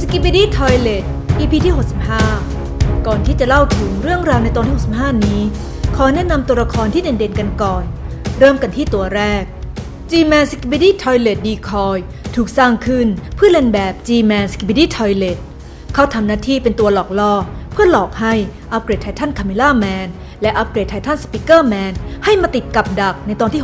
สกิ b ิดี้ทอยเลต EP ที่ 65 ก่อนที่จะเล่าถึงเรื่องราวในตอนที่ 65 นี้ ขอแนะนำตัวละครที่เด่นๆกันก่อน เริ่มกันที่ตัวแรก G-Man s k i b i d y Toilet Decoy ถูกสร้างขึ้นเพื่อเล่นแบบ G-Man s k i b i d y Toilet เขาทำหน้าที่เป็นตัวหลอกล่อ เพื่อหลอกให้อัปเกรดไททันคาเมล่าแมนและอัปเกรดไททันสปิเกอร์แมนให้มาติดกับดักในตอนที่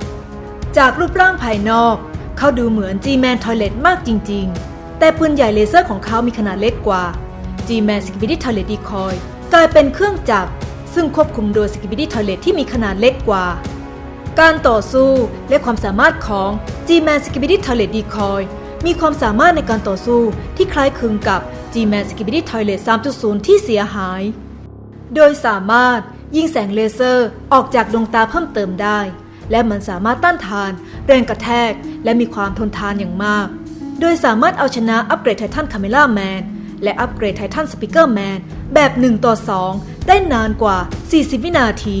65 จากรูปร่างภายนอก เขาดูเหมือน G-Man Toilet มากจริงๆ แต่ปืนใหญ่เลเซอร์ของเขามีขนาดเล็กกว่า G-Man s k i b i d y Toilet Decoy กลายเป็นเครื่องจักรซึ่งควบคุมโดย s k i b i d y Toilet ที่มีขนาดเล็กกว่า การต่อสู้และความสามารถของ G-Man s k i b i d y Toilet Decoy มีความสามารถในการต่อสู้ที่คล้ายคลึงกับ G-Man s k i b i d y Toilet 3.0 ที่เสียหาย โดยสามารถยิงแสงเลเซอร์ออกจากดวงตาเพิ่มเติมได้ และมันสามารถต้านทาน แรงกระแทก และมีความทนทานอย่างมาก ดยสามารถเอาชนะอัปเกรดไททันคาเมล่าแมนและอัปเกรดไททันสปิเกอร์แมนแบบ 1 ต่อ 2 ได้นานกว่า 40 วินาที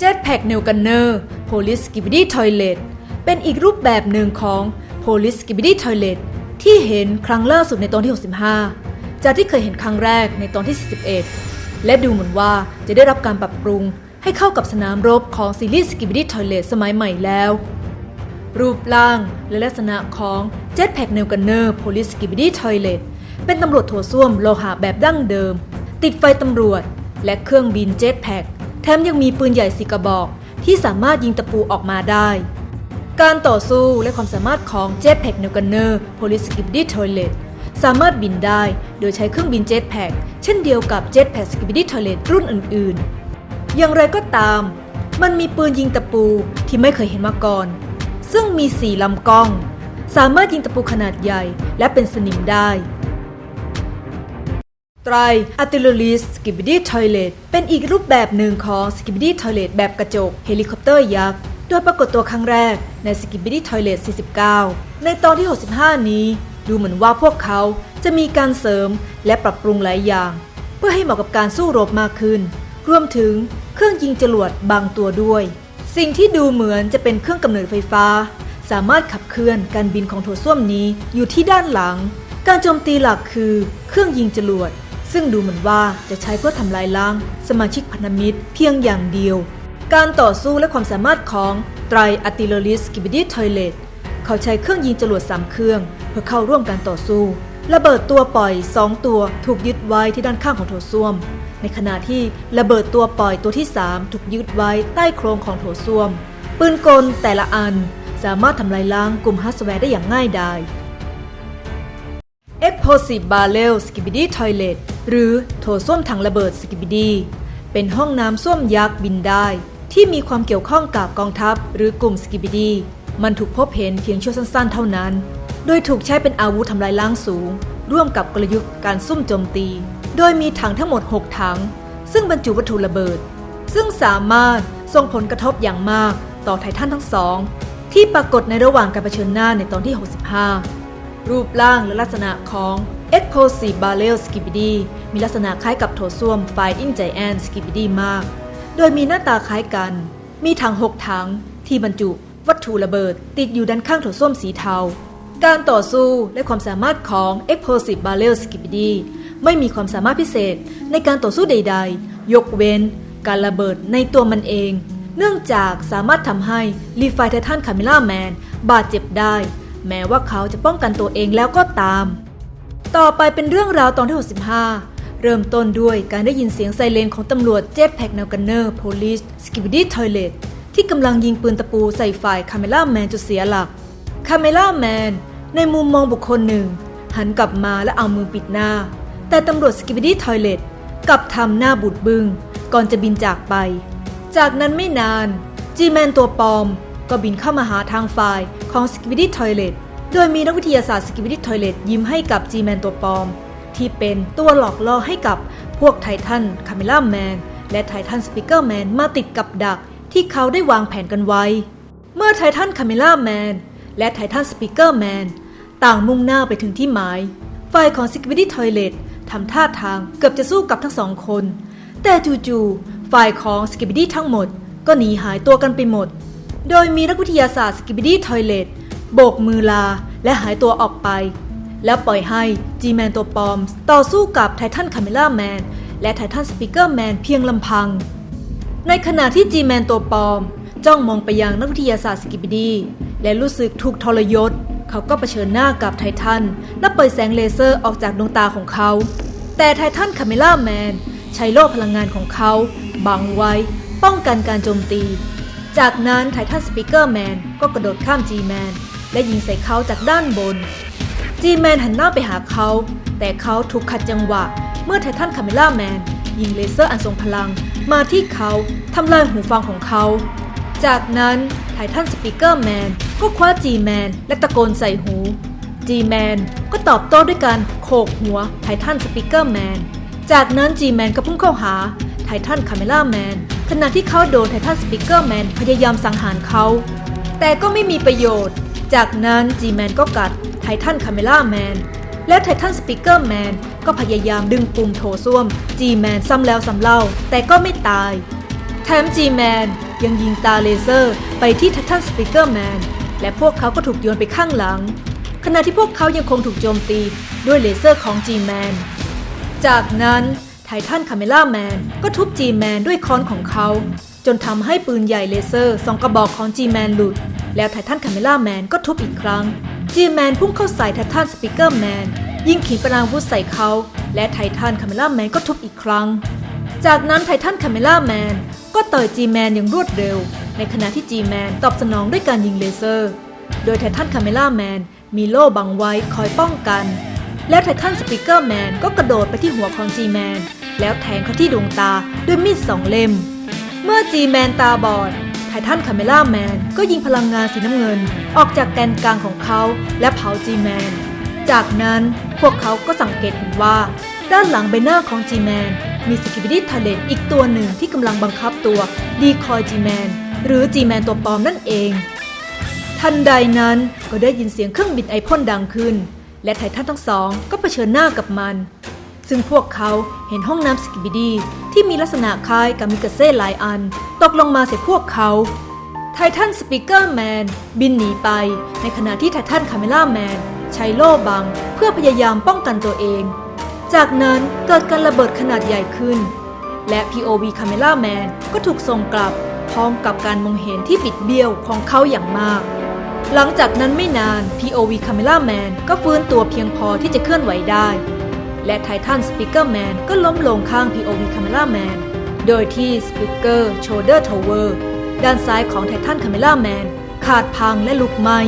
Jetpack n e w Gunner Police Skibidi Toilet เป็นอีกรูปแบบหนึ่งของ Police Skibidi Toilet ที่เห็นครั้งล่าสุดในตอนที่ 65 จากที่เคยเห็นครั้งแรกในตอนที่ 41 และดูเหมือนว่าจะได้รับการปรับปรุงให้เข้ากับสนามรบของซีรีส์ Skibidi Toilet สมัยใหม่แล้ว รูปร่างและลักษณะของ Jetpack n e w Gunner Police Skibidi Toilet เป็นตำรวจโถส้วมโลหะแบบดั้งเดิม ติดไฟตำรวจ และเครื่องบิน Jetpack แถมยังมีปืนใหญ่สีกระบอก ที่สามารถยิงตะปูออกมาได้ การต่อสู้และความสามารถของ Jetpack n e w Gunner Police Skibidi Toilet สามารถบินได้โดยใช้เครื่องบิน Jetpack เช่นเดียวกับ Jetpack Skibidi Toilet รุ่นอื่น ๆ อย่างไรก็ตาม มันมีปืนยิงตะปูที่ไม่เคยเห็นมาก่อน ซึ่งมีสี่ลำกล้อง สามารถยิงตะปูขนาดใหญ่และเป็นสนิมได้ไตร Artillery's Skibidi Toilet เป็นอีกรูปแบบหนึ่งของ Skibidi Toilet แบบกระจกเฮลิคอปเตอร์ยักษ์โดยปรากฏตัวครั้งแรกใน Skibidi Toilet 49 ในตอนที่ 65 นี้ ดูเหมือนว่าพวกเขาจะมีการเสริมและปรับปรุงหลายอย่าง เพื่อให้เหมาะกับการสู้รบมากขึ้น รวมถึงเครื่องยิงจรวดบางตัวด้วย สิ่งที่ดูเหมือนจะเป็นเครื่องกำเนิดไฟฟ้า สามารถขับเคลื่อนการบินของโถส้วมนี้อยู่ที่ด้านหลัง การโจมตีหลักคือเครื่องยิงจรวด ซึ่งดูเหมือนว่าจะใช้เพื่อทำลายล้าง สมาชิกพันธมิตรเพียงอย่างเดียว การต่อสู้และความสามารถของไตรอัติเลริสกิบิดีทอยเลตเขาใช้เครื่องยิงจรวด3เครื่อง เพื่อเข้าร่วมการต่อสู้ระเบิดตัวปล่อย 2 ตัวถูกยึดไว้ที่ด้านข้างของโถส้วม ในขณะที่ระเบิดตัวปล่อยตัวที่ 3 ถูกยึดไว้ใต้โครงของโถส้วม ปืนกลแต่ละอันสามารถทำลายล้างกลุ่มฮาร์ดแวร์ได้อย่างง่ายดาย Explosive Barrel Skibidi Toilet หรือโถส้วมถังระเบิด Skibidi เป็นห้องน้ำส้วมยักษ์บินได้ ที่มีความเกี่ยวข้องกับกองทัพหรือกลุ่ม Skibidi มันถูกพบเห็นเพียงชั่วสั้นๆเท่านั้น โดยถูกใช้เป็นอาวุธทำลายล้างสูง ร่วมกับกลยุทธ์การซุ่มโจมตี โดยมีถังทั้งหมด 6 ถัง ซึ่งบรรจุวัตถุระเบิด ซึ่งสามารถส่งผลกระทบอย่างมากต่อไททันทั้งสอง ที่ปรากฏในระหว่างการเผชิญหน้าในตอนที่ 65 รูปร่างและลักษณะของ Explosive Barrel Skibidi มีลักษณะคล้ายกับโถส้วม Fighting Giant Skibidi มาก โดยมีหน้าตาคล้ายกัน มีถัง 6 ถังที่บรรจุวัตถุระเบิดติดอยู่ด้านข้างโถส้วมสีเทา การต่อสู้และความสามารถของ Explosive Barrel Skibidi ไม่มีความสามารถพิเศษในการต่อสู้ใด ๆ ยกเว้น การระเบิดในตัวมันเอง เนื่องจากสามารถทำให้รีไฟไททันคาเมล่าแมนบาดเจ็บได้ แม้ว่าเขาจะป้องกันตัวเองแล้วก็ตาม ต่อไปเป็นเรื่องราวตอนที่ 65 เริ่มต้นด้วยการได้ยินเสียงไซเรนของตำรวจเจ็ตแพ็กแนวกันเนอร์โพลิสสกิบดี้ทอยเลตที่กำลังยิงปืนตะปูใส่ฝ่ายคาเมล่าแมนจนเสียหลักคาเมล่าแมน ในมุมมองบุคคลหนึ่ง หันกลับมาและเอามือปิดหน้า แต่ตำรวจสกิบดี้ทอยเลตกลับทำหน้าบูดบึง้งก่อนจะบินจากไป จากนั้นไม่นาน จีแมนตัวปลอม ก็บินเข้ามาหาทางฝ่ายของ s k i b i d y Toilet โดยมีนักวิทยาศาสตร์ s k i b i d y Toilet ยิ้มให้กับ G-Man ตัวปลอม ที่เป็นตัวหลอกล่อให้กับพวกไททันคาเมล่าแมนและไททันสปิเกอร์แมนมาติดกับดักที่เขาได้วางแผนกันไว้ เมื่อไททันคาเมล่าแมนและไททันสปิเกอร์แมน ต่างมุ่งหน้าไปถึงที่หมาย ฝ่ายของ s k i b i d y Toilet ทำท่าทางเกือบจะสู้กับทั้งสองคน แต่จู่ๆฝ่ายของ s k i b i d y ทั้งหมด ก็หนีหายตัวกันไปหมด โดยมีนักวิทยาศาสตร์สกิบิดี้ทอยเลตโบกมือลาและหายตัวออกไป แล้วปล่อยให้ G-Man ตัวปลอม ต่อสู้กับไททันคาเมล่าแมนและไททันสปีกเกอร์แมนเพียงลำพัง ในขณะที่ G-Man ตัวปลอม จ้องมองไปยังนักวิทยาศาสตร์สกิบดี และรู้สึกถูกทรยศ เขาก็เผชิญหน้ากับไททันและเปิดแสงเลเซอร์ออกจากดวงตาของเขา แต่ไททันคาเมล่าแมนใช้โล่พลังงานของเขา บังไว้ ป้องกันการโจมตี จากนั้นไททันสปีกเกอร์แมนก็กระโดดข้าม G-Man และยิงใส่เขาจากด้านบน G-Man หันหน้าไปหาเขา แต่เขาถูกขัดจังหวะ เมื่อไททันคาเมล่าแมนยิงเลเซอร์อันทรงพลังมาที่เขาทำลายหูฟังของเขา จากนั้นไททันสปีกเกอร์แมน ก็คว้า G-Man และตะโกนใส่หู G-Man ก็ตอบโต้ด้วยการโขกหัวไททันสปีกเกอร์แมน จากนั้น G-Man ก็พุ่งเข้าหาไททันคาเมล่าแมนขณะที่เขาโดนไททันสปีกเกอร์แมนพยายามสังหารเขา แต่ก็ไม่มีประโยชน์ จากนั้น G-Man ก็กัดไททันคาเมล่าแมนและไททันสปีกเกอร์แมนก็พยายามดึงปุ่มโถส้วม G-Man ซ้ำแล้วซ้ำเล่า แต่ก็ไม่ตาย แถม G-Man ยังยิงตาเลเซอร์ไปที่ไททันสปีกเกอร์แมน และพวกเขาก็ถูกโยนไปข้างหลัง ขณะที่พวกเขายังคงถูกโจมตีด้วยเลเซอร์ของ G-Man จากนั้นไททันคาเมล่าแมนก็ทุบ G-Man ด้วยค้อนของเขา จนทำให้ปืนใหญ่เลเซอร์สองกระบอกของ G-Man หลุด แล้วไททันคาเมล่าแมนก็ทุบอีกครั้ง G-Man พุ่งเข้าใส่ไททันสปีกเกอร์แมนยิงขีปนาวุธใส่เขา และไททันคาเมล่าแมนก็ทุบอีกครั้ง จากนั้นไททันคาเมล่าแมนก็ต่อย G-Man อย่างรวดเร็ว ในขณะที่ G-Man ตอบสนองด้วยการยิงเลเซอร์ โดยไททันคาเมล่าแมนมีโล่บังไว้คอยป้องกัน แล้วไททันสปีกเกอร์แมนก็กระโดดไปที่หัวของ G-Man แล้วแทงเขาที่ดวงตาด้วยมีดสองเล่ม เมื่อ G-Man ตาบอดไททันคาเมล่าแมนก็ยิงพลังงานสีน้ำเงิน ออกจากแกนกลางของเขาและเผา G-Man จากนั้นพวกเขาก็สังเกตเห็นว่า ด้านหลังใบหน้าของ G-Man มีสกิบิดี้ทาเลนอีกตัวหนึ่งที่กำลังบังคับตัวดีคอย G-Man หรือ G-Man ตัวปลอมนั่นเอง ทันใดนั้นก็ได้ยินเสียงเครื่องบินไอพ่นดังขึ้น และไททันทั้งสองก็เผชิญหน้ากับมัน ซึ่งพวกเขาเห็นห้องน้ำสกิบิดีที่มีลักษณะคล้ายกับมิกาเซ่หลายอัน ตกลงมาใส่พวกเขาไททันสปีกเกอร์แมนบินหนีไป ในขณะที่ไททันคาเมล่าแมนใช้โล่บังเพื่อพยายามป้องกันตัวเอง จากนั้นเกิดการระเบิดขนาดใหญ่ขึ้น และ POV Camera Man ก็ถูกส่งกลับ พร้อมกับการมองเห็นที่บิดเบี้ยวของเขาอย่างมาก หลังจากนั้นไม่นาน POV Camera Man ก็ฟื้นตัวเพียงพอที่จะเคลื่อนไหวได้ และไททันสปีกเกอร์แมนก็ล้มลงข้าง POV Camera Man โดยที่ Speaker Shoulder Tower ด้านซ้ายของไททัน Camera Man ขาดพังและลุกไหม้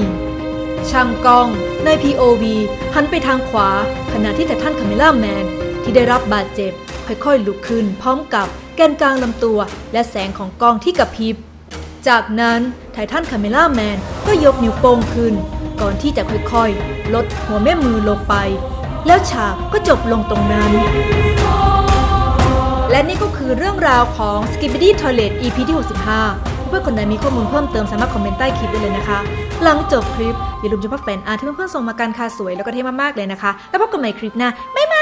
ช่างกล้องใน POV หันไปทางขวา ขณะที่ไททันคาเมล่าแมนที่ได้รับบาดเจ็บ ค่อยๆ ลุกขึ้นพร้อมกับ แกนกลางลำตัว และแสงของกล้องที่กระพริบ จากนั้นไททันคาเมล่าแมนก็ยกนิ้วโป้งขึ้น ก่อนที่จะค่อยๆ ลดหัวแม่มือลงไป แล้วฉากก็จบลงตรงนั้น และนี่ก็คือเรื่องราวของ Skibidi Toilet EP ที่ 65เพื่อนคนไหนมีข้อมูลเพิ่มเติมสามารถคอมเมนต์ใต้คลิปได้เลยนะคะ หลังจบคลิปอย่าลืมชมภาพแฟนอาร์ที่เพื่อนๆส่งมาการคาสวยแล้วก็เท่มากๆเลยนะคะ แล้วพบกันใหม่คลิปหน้าบ๊ายบาย